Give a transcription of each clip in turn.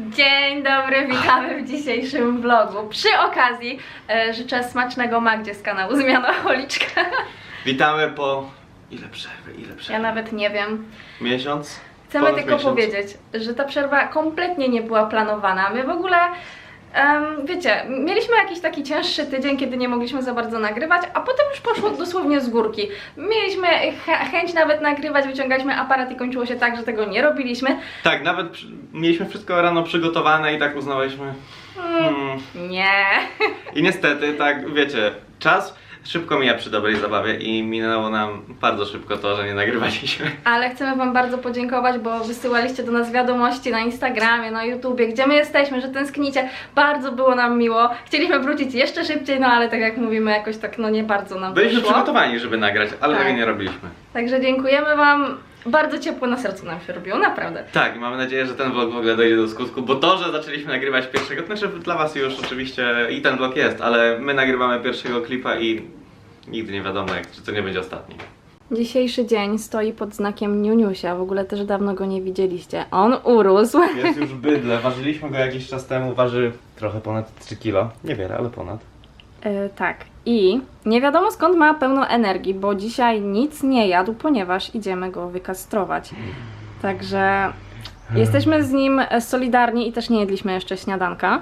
Dzień dobry, witamy w dzisiejszym vlogu. Przy okazji e, życzę smacznego Magdzie z kanału Zmianoholiczka. Witamy po... Ile przerwy, ile przerwy? Ja nawet nie wiem. Miesiąc? Chcemy Ponad tylko miesiąc. powiedzieć, że ta przerwa kompletnie nie była planowana. My w ogóle, em, wiecie, mieliśmy jakiś taki cięższy tydzień, kiedy nie mogliśmy za bardzo nagrywać, a potem już poszło dosłownie z górki. Mieliśmy ch- chęć nawet nagrywać, wyciągaliśmy aparat i kończyło się tak, że tego nie robiliśmy. Tak, nawet mieliśmy wszystko rano przygotowane i tak uznawaliśmy... Hmm. Nie. I niestety, tak, wiecie, czas szybko mija przy dobrej zabawie i minęło nam bardzo szybko to, że nie nagrywaliśmy. Ale chcemy Wam bardzo podziękować, bo wysyłaliście do nas wiadomości na Instagramie, na YouTubie, gdzie my jesteśmy, że tęsknicie. Bardzo było nam miło. Chcieliśmy wrócić jeszcze szybciej, no ale tak jak mówimy, jakoś tak no nie bardzo nam Byliśmy wyszło. przygotowani, żeby nagrać, ale Tak. tego nie robiliśmy. Także dziękujemy Wam. Bardzo ciepło na sercu nam się robiło, naprawdę. Tak, i mamy nadzieję, że ten vlog w ogóle dojdzie do skutku, bo to, że zaczęliśmy nagrywać pierwszego, to znaczy dla was już oczywiście i ten vlog jest, ale my nagrywamy pierwszego klipa i nigdy nie wiadomo, jak, czy to nie będzie ostatni. Dzisiejszy dzień stoi pod znakiem Niuniusia. W ogóle też dawno go nie widzieliście. On urósł. Jest już bydle, ważyliśmy go jakiś czas temu, waży trochę ponad 3 kilo. Niewiele, ale ponad. E, tak. I nie wiadomo skąd ma pełno energii, bo dzisiaj nic nie jadł, ponieważ idziemy go wykastrować. Także jesteśmy z nim solidarni i też nie jedliśmy jeszcze śniadanka.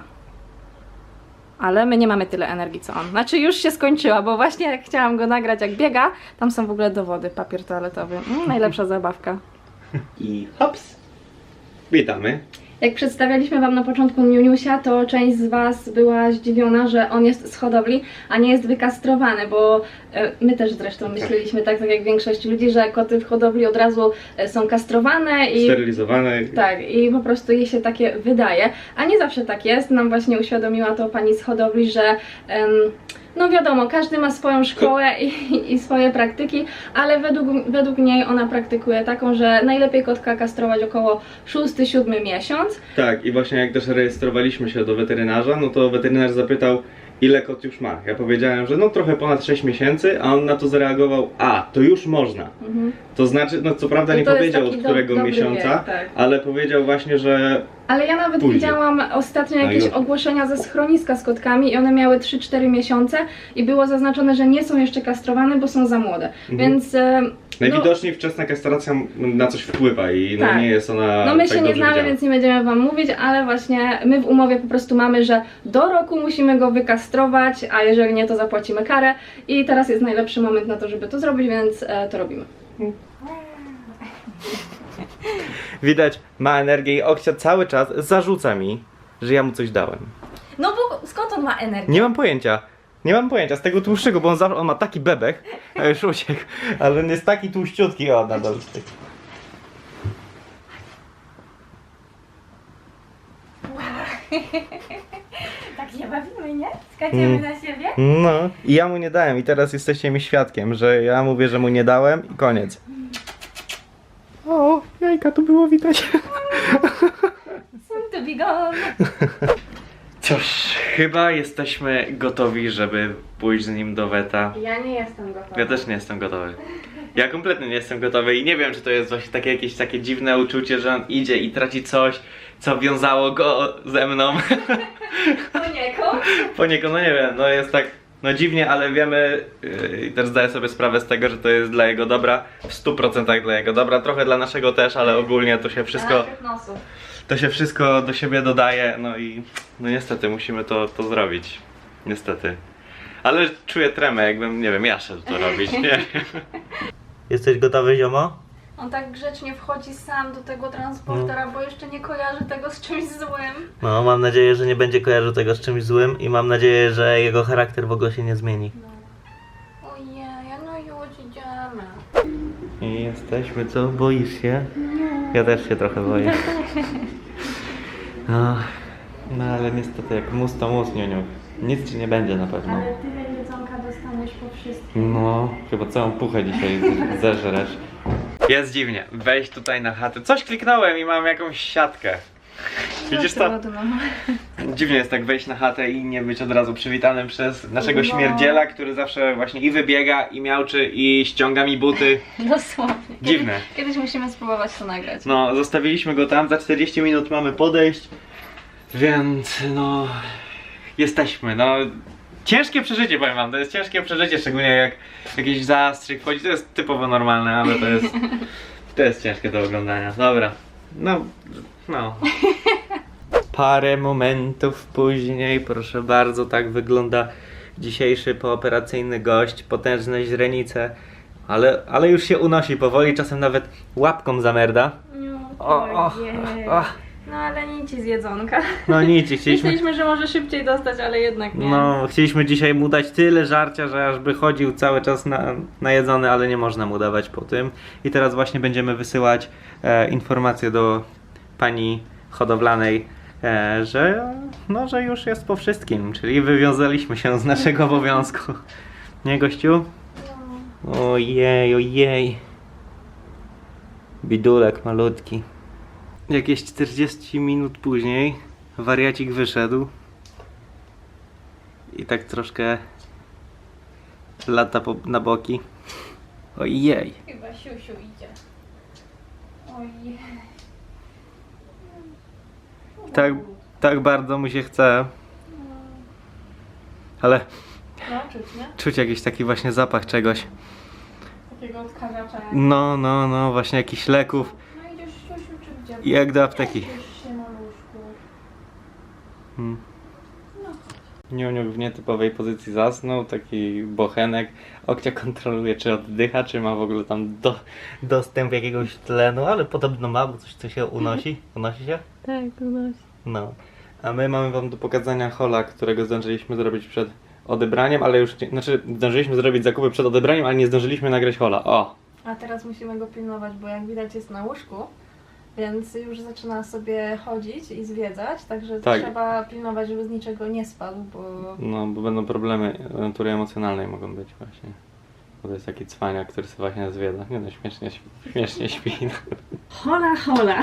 Ale my nie mamy tyle energii co on. Znaczy już się skończyła, bo właśnie jak chciałam go nagrać jak biega, tam są w ogóle dowody, papier toaletowy. Mm, najlepsza zabawka. I hops! Witamy. Jak przedstawialiśmy Wam na początku Niuniusia, to część z Was była zdziwiona, że on jest z hodowli, a nie jest wykastrowany, bo e, my też zresztą myśleliśmy tak, tak jak większość ludzi, że koty w hodowli od razu e, są kastrowane i Sterylizowany. tak, i po prostu jej się takie wydaje, a nie zawsze tak jest. Nam właśnie uświadomiła to pani z hodowli, że em, no wiadomo, każdy ma swoją szkołę i, i swoje praktyki, ale według, według niej ona praktykuje taką, że najlepiej kotka kastrować około 6-7 miesiąc. Tak, i właśnie jak też rejestrowaliśmy się do weterynarza, no to weterynarz zapytał, ile kot już ma. Ja powiedziałem, że no trochę ponad 6 miesięcy, a on na to zareagował, a, to już można. Mhm. To znaczy, no co prawda I nie powiedział od którego miesiąca, wiek, tak. ale powiedział właśnie, że Ale ja nawet Później. widziałam ostatnio No jakieś ogłoszenia ze schroniska z kotkami i one miały 3-4 miesiące i było zaznaczone, że nie są jeszcze kastrowane, bo są za młode. Mhm. Więc no, najwidoczniej wczesna kastracja na coś wpływa i no Tak. nie jest ona No my tak się nie dobrze znamy, widziana. więc nie będziemy wam mówić, ale właśnie my w umowie po prostu mamy, że do roku musimy go wykastrować, a jeżeli nie, to zapłacimy karę. I teraz jest najlepszy moment na to, żeby to zrobić, więc e, to robimy. Widać, ma energię i Okcia cały czas zarzuca mi, że ja mu coś dałem. No bo skąd on ma energię? Nie mam pojęcia. Nie mam pojęcia, z tego tłuszczego, bo on, zawsze, on ma taki bebek, a już uciekł, ale on jest taki tłuściutki, o, nadal. Tak się bawimy, nie? Skaczemy Mm. na siebie? No, i ja mu nie dałem i teraz jesteście mi świadkiem, że ja mówię, że mu nie dałem i koniec. O, jajka tu było widać. Soon to be gone. Cóż, chyba jesteśmy gotowi, żeby pójść z nim do weta. Ja nie jestem gotowa. Ja też nie jestem gotowy. Ja kompletnie nie jestem gotowy i nie wiem, czy to jest właśnie takie jakieś takie dziwne uczucie, że on idzie i traci coś, co wiązało go ze mną. Poniekąd. Poniekąd, no nie wiem, no jest tak, no dziwnie, ale wiemy yy, i też zdaję sobie sprawę z tego, że to jest dla jego dobra, w 100% dla jego dobra, trochę dla naszego też, ale ogólnie to się wszystko, Nosu. To się wszystko do siebie dodaje, no i no niestety musimy to, to zrobić. Niestety. Ale czuję tremę, jakbym, nie wiem, ja szedł to robić, nie Jesteś gotowy, ziomo? On tak grzecznie wchodzi sam do tego transportera, bo jeszcze nie kojarzy tego z czymś złym. No, mam nadzieję, że nie będzie kojarzył tego z czymś złym i mam nadzieję, że jego charakter w ogóle się nie zmieni. Ojej, no już idziemy. I jesteśmy, co? Boisz się? Ja też się trochę boję. No, no ale niestety jak mus to mus, niuniu. Nic ci nie będzie na pewno. Ale tyle jedzonka dostaniesz po wszystkim. No, chyba całą puchę dzisiaj z- zeżresz. Jest dziwnie. Wejść tutaj na chatę. Coś kliknąłem i mam jakąś siatkę. Widzisz to? Dziwnie jest tak wejść na chatę i nie być od razu przywitanym przez naszego No. śmierdziela, który zawsze właśnie i wybiega, i miałczy, i ściąga mi buty. Dosłownie. Dziwne. Kiedyś musimy spróbować to nagrać. No, zostawiliśmy go tam, za 40 minut mamy podejść Więc no jesteśmy, no ciężkie przeżycie powiem wam, to jest ciężkie przeżycie, szczególnie jak jakiś zastrzyk wchodzi, to jest typowo normalne, ale to jest to jest ciężkie do oglądania. Dobra. No no. Parę momentów później, proszę bardzo, tak wygląda dzisiejszy pooperacyjny gość, potężne źrenice, ale, ale już się unosi powoli, czasem nawet łapką zamerda. O, o, Ojej. o. No ale nic ci z jedzonka. No nic, i chcieliśmy, Myśleliśmy, że może szybciej dostać, ale jednak nie. no, chcieliśmy dzisiaj mu dać tyle żarcia, że aż by chodził cały czas na, najedzony, ale nie można mu dawać po tym. I teraz właśnie będziemy wysyłać e, informacje do pani hodowlanej, że, no, że już jest po wszystkim, czyli wywiązaliśmy się z naszego obowiązku. Nie, gościu? Ojej, ojej. Bidulek malutki. Jakieś 40 minut później wariacik wyszedł. I tak troszkę lata po, na boki. Ojej. Chyba siusiu idzie. Ojej. Tak, tak bardzo mu się chce. Ale No, czuć, nie? czuć jakiś taki właśnie zapach czegoś. Takiego odkażacza. jak- No, no, no, właśnie jakichś leków. No idziesz siusiu czy gdzie? I jak do apteki. Idziesz się maluszku. Hmm. No. Niuniuk w nietypowej pozycji zasnął, taki bochenek. Okcia kontroluje, czy oddycha, czy ma w ogóle tam do, dostęp jakiegoś tlenu, ale podobno ma, bo coś co się unosi. Unosi się? Tak, unosi. No. A my mamy wam do pokazania hola, którego zdążyliśmy zrobić przed odebraniem, ale już nie, znaczy zdążyliśmy zrobić zakupy przed odebraniem, ale nie zdążyliśmy nagrać hola. O! A teraz musimy go pilnować, bo jak widać jest na łóżku, więc już zaczyna sobie chodzić i zwiedzać, także Tak. trzeba pilnować, żeby z niczego nie spadł, bo No, bo będą problemy natury emocjonalnej mogą być właśnie. Bo to jest taki cwaniak, który sobie właśnie zwiedza. Nie no, śmiesznie, śmiesznie śpi. Hola, hola.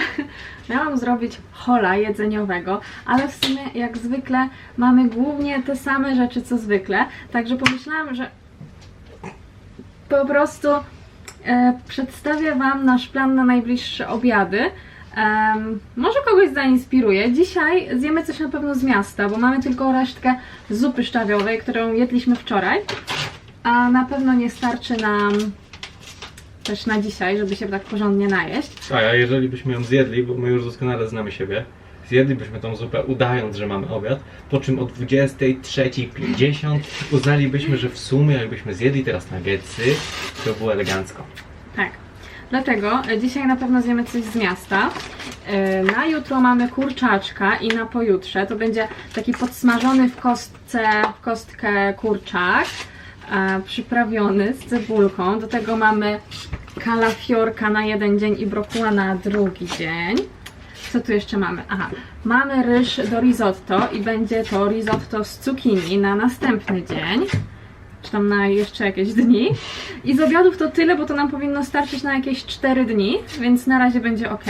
Miałam zrobić hola jedzeniowego, ale w sumie jak zwykle mamy głównie te same rzeczy co zwykle, także pomyślałam, że po prostu e, przedstawię Wam nasz plan na najbliższe obiady. Może kogoś zainspiruje. Dzisiaj zjemy coś na pewno z miasta, bo mamy tylko resztkę zupy szczawiowej, którą jedliśmy wczoraj, a na pewno nie starczy nam też na dzisiaj, żeby się tak porządnie najeść. Tak, a jeżeli byśmy ją zjedli, bo my już doskonale znamy siebie, zjedlibyśmy tą zupę udając, że mamy obiad, po czym o 23.50 uznalibyśmy, że w sumie jakbyśmy zjedli teraz nuggetsy, to było elegancko. Tak. Dlatego e, dzisiaj na pewno zjemy coś z miasta. E, Na jutro mamy kurczaczka i na pojutrze to będzie taki podsmażony w kostce, w kostkę kurczak, przyprawiony z cebulką. Do tego mamy kalafiorka na jeden dzień i brokuła na drugi dzień. Co tu jeszcze mamy? Aha, mamy ryż do risotto i będzie to risotto z cukinii na następny dzień czy tam na jeszcze jakieś dni. I z obiadów to tyle, bo to nam powinno starczyć na jakieś 4 dni, więc na razie będzie ok.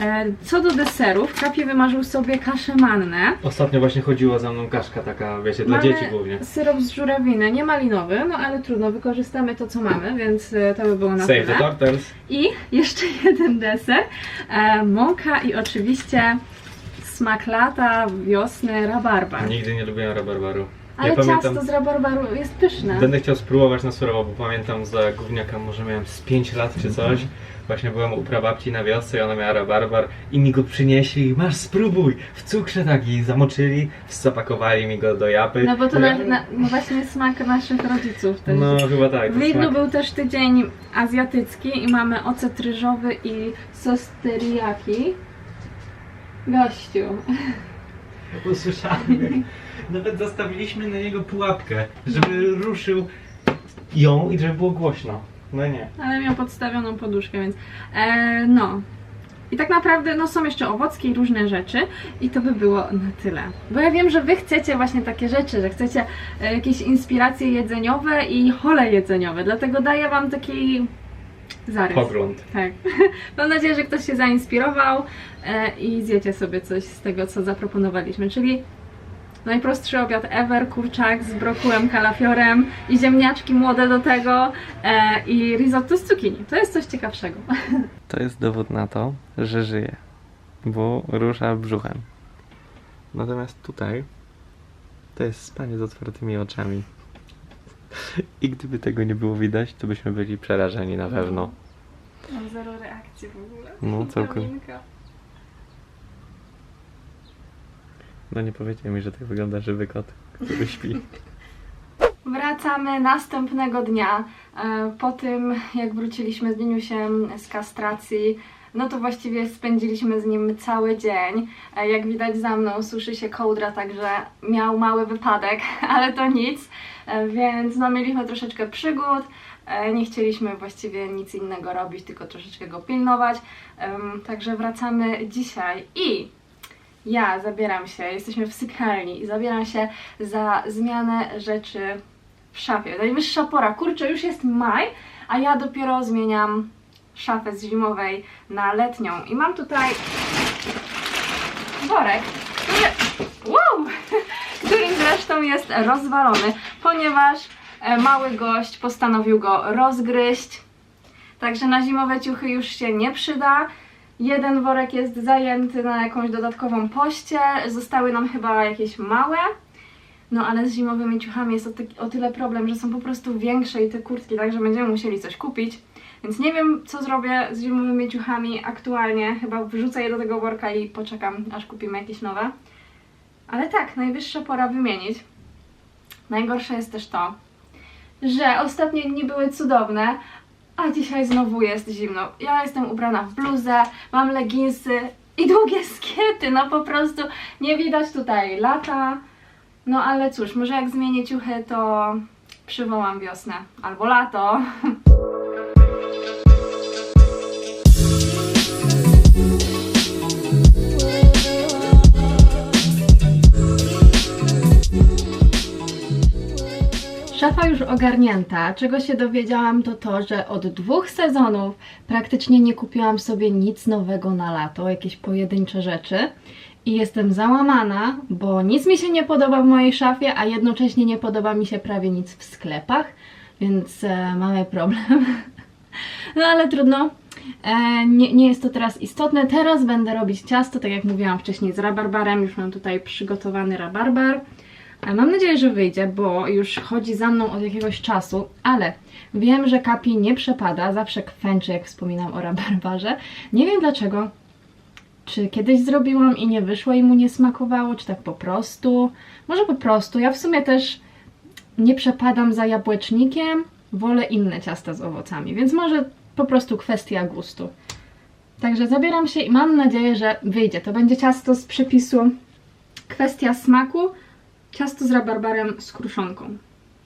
E, Co do deserów, Kapi wymarzył sobie kaszę mannę. Ostatnio właśnie chodziła za mną kaszka taka, wiecie, dla Mamy dzieci głównie. Syrop z żurawiny, nie malinowy, no ale trudno, wykorzystamy to co mamy, więc e, to by było na Save the tyle. turtles. I jeszcze jeden deser, e, mąka i oczywiście smak lata, wiosny, rabarbar. Nigdy nie lubiłem rabarbaru. Ale ja pamiętam, ciasto z rabarbaru jest pyszne. będę chciał spróbować na surowo, bo pamiętam za gówniaka może miałem z 5 lat czy coś. Właśnie byłem u prababci na wiosce i ona miała rabarbar i mi go przynieśli. Masz spróbuj! W cukrze taki zamoczyli, zapakowali mi go do japy. No bo to na, na, no właśnie smak naszych rodziców też. No chyba tak. W Lidlu smak. był też tydzień azjatycki i mamy ocet ryżowy i sos teriyaki. Gościu. Usłyszałem. Nawet zostawiliśmy na niego pułapkę, żeby ruszył ją i żeby było głośno. No nie. Ale miał podstawioną poduszkę, więc e, no. I tak naprawdę no, są jeszcze owocki i różne rzeczy i to by było na tyle. Bo ja wiem, że wy chcecie właśnie takie rzeczy, że chcecie e, jakieś inspiracje jedzeniowe i hole jedzeniowe, dlatego daję wam taki zarys. Pogląd. Tak. Mam nadzieję, że ktoś się zainspirował e, i zjecie sobie coś z tego, co zaproponowaliśmy, czyli najprostszy obiad ever, kurczak z brokułem, kalafiorem i ziemniaczki młode do tego e, i risotto z cukinii. To jest coś ciekawszego. To jest dowód na to, że żyje. Bo rusza brzuchem. Natomiast tutaj to jest spanie z otwartymi oczami. I gdyby tego nie było widać, to byśmy byli przerażeni na pewno. Mam zero reakcji w ogóle. No, całkiem. No nie powiecie mi, że tak wygląda żywy kot, który śpi. Wracamy następnego dnia. E, Po tym, jak wróciliśmy z Diniusiem z kastracji, no to właściwie spędziliśmy z nim cały dzień. E, Jak widać za mną suszy się kołdra, także miał mały wypadek, ale to nic. E, Więc no, mieliśmy troszeczkę przygód. Nie chcieliśmy właściwie nic innego robić, tylko troszeczkę go pilnować. Także wracamy dzisiaj i ja zabieram się, jesteśmy w sypialni i zabieram się za zmianę rzeczy w szafie. Najwyższa pora. Kurczę, już jest maj, a ja dopiero zmieniam szafę z zimowej na letnią. I mam tutaj worek, który, wow, zresztą jest rozwalony, ponieważ e, mały gość postanowił go rozgryźć. Także na zimowe ciuchy już się nie przyda. Jeden worek jest zajęty na jakąś dodatkową pościel. Zostały nam chyba jakieś małe. No ale z zimowymi ciuchami jest o, ty- o tyle problem, że są po prostu większe i te kurtki, także będziemy musieli coś kupić. Więc nie wiem, co zrobię z zimowymi ciuchami aktualnie. Chyba wrzucę je do tego worka i poczekam, aż kupimy jakieś nowe. Ale tak, najwyższa pora wymienić. Najgorsze jest też to, że ostatnie dni były cudowne, a dzisiaj znowu jest zimno. Ja jestem ubrana w bluzę, mam leginsy i długie skiety. No po prostu nie widać tutaj lata. No ale cóż, może jak zmienię ciuchy, to przywołam wiosnę albo lato. Szafa już ogarnięta. Czego się dowiedziałam, to to, że od dwóch sezonów praktycznie nie kupiłam sobie nic nowego na lato, jakieś pojedyncze rzeczy. I jestem załamana, bo nic mi się nie podoba w mojej szafie, a jednocześnie nie podoba mi się prawie nic w sklepach, więc e, mamy problem. No ale trudno. E, nie, nie jest to teraz istotne. Teraz będę robić ciasto, tak jak mówiłam wcześniej, z rabarbarem. Już mam tutaj przygotowany rabarbar. Mam nadzieję, że wyjdzie, bo już chodzi za mną od jakiegoś czasu, ale wiem, że Kapi nie przepada, zawsze kwęczy, jak wspominam o rabarbarze. Nie wiem dlaczego. Czy kiedyś zrobiłam i nie wyszło i mu nie smakowało, czy tak po prostu? Może po prostu. Ja w sumie też nie przepadam za jabłecznikiem, wolę inne ciasta z owocami, więc może po prostu kwestia gustu. Także zabieram się i mam nadzieję, że wyjdzie. To będzie ciasto z przepisu kwestia smaku, ciasto z rabarbarem z kruszonką.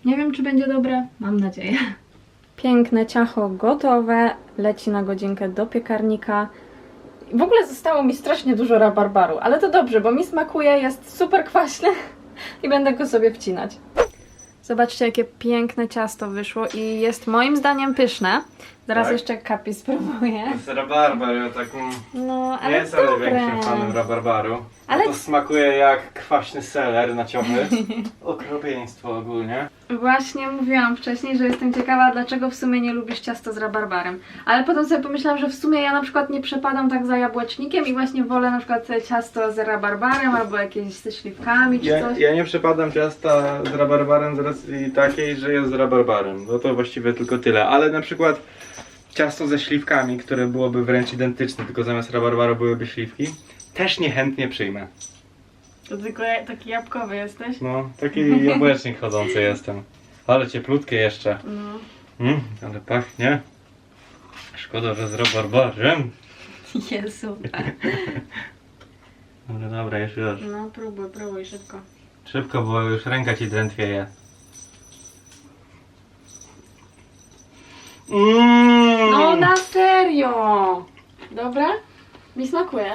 Nie wiem, czy będzie dobre, mam nadzieję. Piękne ciacho gotowe, leci na godzinkę do piekarnika. W ogóle zostało mi strasznie dużo rabarbaru, ale to dobrze, bo mi smakuje, jest super kwaśny i będę go sobie wcinać. Zobaczcie, jakie piękne ciasto wyszło i jest moim zdaniem pyszne. Zaraz Tak? jeszcze kapi spróbuję. jest rabarbar, ja tak mm, No, ale nie jestem dobre. największym fanem rabarbaru. Ale- To smakuje jak kwaśny seler naciągny. Okropieństwo ogólnie. Właśnie mówiłam wcześniej, że jestem ciekawa, dlaczego w sumie nie lubisz ciasta z rabarbarem. Ale potem sobie pomyślałam, że w sumie ja na przykład nie przepadam tak za jabłecznikiem i właśnie wolę na przykład ciasto z rabarbarem albo jakieś ze śliwkami czy Ja, coś. ja nie przepadam ciasta z rabarbarem z racji takiej, że jest z rabarbarem. No to właściwie tylko tyle. Ale na przykład ciasto ze śliwkami, które byłoby wręcz identyczne, tylko zamiast rabarbaru byłyby śliwki, też niechętnie przyjmę. To tylko taki jabłkowy jesteś? No, taki jabłecznik chodzący jestem. Ale cieplutkie jeszcze. No. Mm, ale pachnie. Szkoda, że z rabarbarem. Jezu. Dobra, dobra, już już. No próbuj, próbuj szybko. Szybko, bo już ręka ci drętwieje. Mm. No na serio! Dobra? Mi smakuje.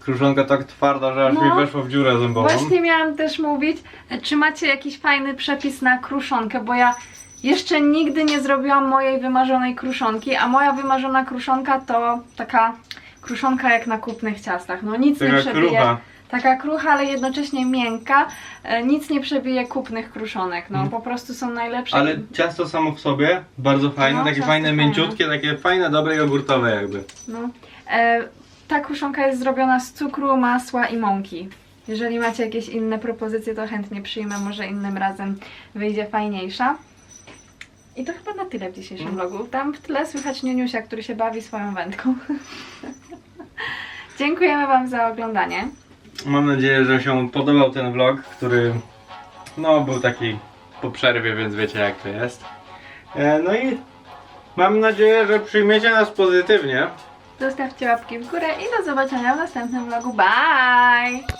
Kruszonka tak twarda, że aż No. mi weszło w dziurę zębową. Właśnie miałam też mówić, czy macie jakiś fajny przepis na kruszonkę, bo ja jeszcze nigdy nie zrobiłam mojej wymarzonej kruszonki, a moja wymarzona kruszonka to taka kruszonka jak na kupnych ciastach. No nic nie przebije. krucha. Taka krucha, ale jednocześnie miękka. E, Nic nie przebije kupnych kruszonek. No Mm. po prostu są najlepsze. Ale ciasto samo w sobie bardzo fajne, No, takie ciasto fajne, fajne. mięciutkie, takie fajne, dobre jogurtowe jakby. No. E, ta kruszonka jest zrobiona z cukru, masła i mąki. Jeżeli macie jakieś inne propozycje, to chętnie przyjmę, może innym razem wyjdzie fajniejsza. I to chyba na tyle w dzisiejszym vlogu. Tam w tle słychać Niuniusia, który się bawi swoją wędką. Dziękujemy Wam za oglądanie. Mam nadzieję, że się podobał ten vlog, który no był taki po przerwie, więc wiecie jak to jest. E, no i mam nadzieję, że przyjmiecie nas pozytywnie. Zostawcie łapki w górę i do zobaczenia w następnym vlogu. Bye!